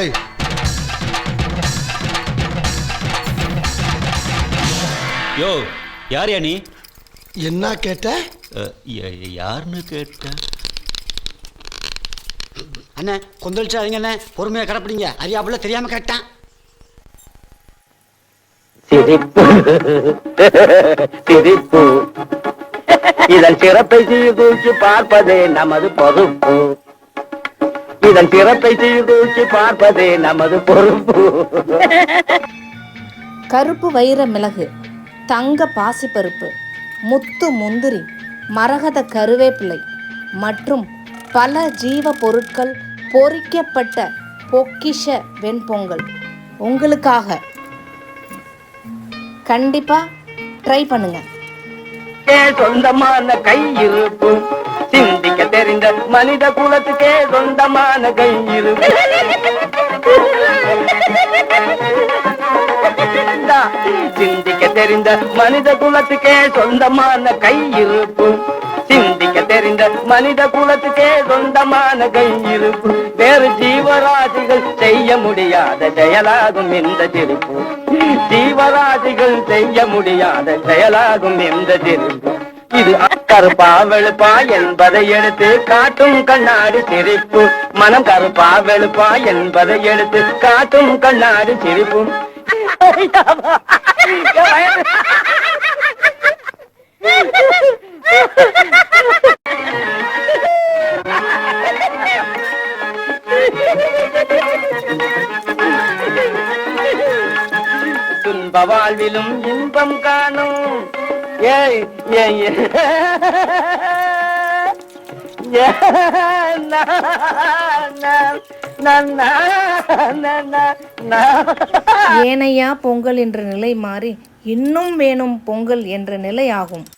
ஏய் யோ யார் யா நீ? என்ன கேட்ட? யாருன்னு கேட்ட? அண்ணே கொந்தளிச்சாதீங்க அண்ணே. பொறுமையாக கிடப்பிடிங்க. அறியாப்புல தெரியாம கேட்டான் சிரிப்பு. சிரிப்பு. இதன் சிறப்பை சீர்தூக்கி பார்ப்பதே நமது பொறுப்பு. இதன் சிறப்பை சீர்தூக்கி பார்ப்பதே நமது பொறுப்பு. கருப்பு வைர மிளகு தங்க பாசிப்பருப்பு முத்து முந்திரி மரகத கருவேப்பிலை மற்றும் பல ஜீவ பொருட்கள் பொறிக்கப்பட்ட பொக்கிஷ வெண்பொங்கல். உங்களுக்காக கண்டிப்பா ட்ரை பண்ணுங்க. சொந்தமான கை சிந்திக்க மனித குலத்துக்கே சொந்தமான கையில் சிந்திக்க தெரிந்த மனித குலத்துக்கே சொந்தமான கையிருப்பு சிந்திக்க தெரிந்த மனித குலத்துக்கே சொந்தமான கையிருப்பு வேறு ஜீவராசிகள் செய்ய முடியாத செயலாகும் இந்த திருப்பு ஜீவராசிகள் செய்ய முடியாத செயலாகும் இந்த திருப்பு இது கருப்பா வெளுப்பா என்பதை எடுத்து காட்டும் கண்ணாடி சிரிப்பு. மனம் கருப்பா வெளுப்பா என்பதை எடுத்து காட்டும் கண்ணாடி சிரிப்பு. துன்ப வாழ்விலும் இன்பம் காணும். ஏய் ஏனையா பொங்கல் என்ற நிலை மாறி இன்னும் வேணும் பொங்கல் என்ற நிலை ஆகும்.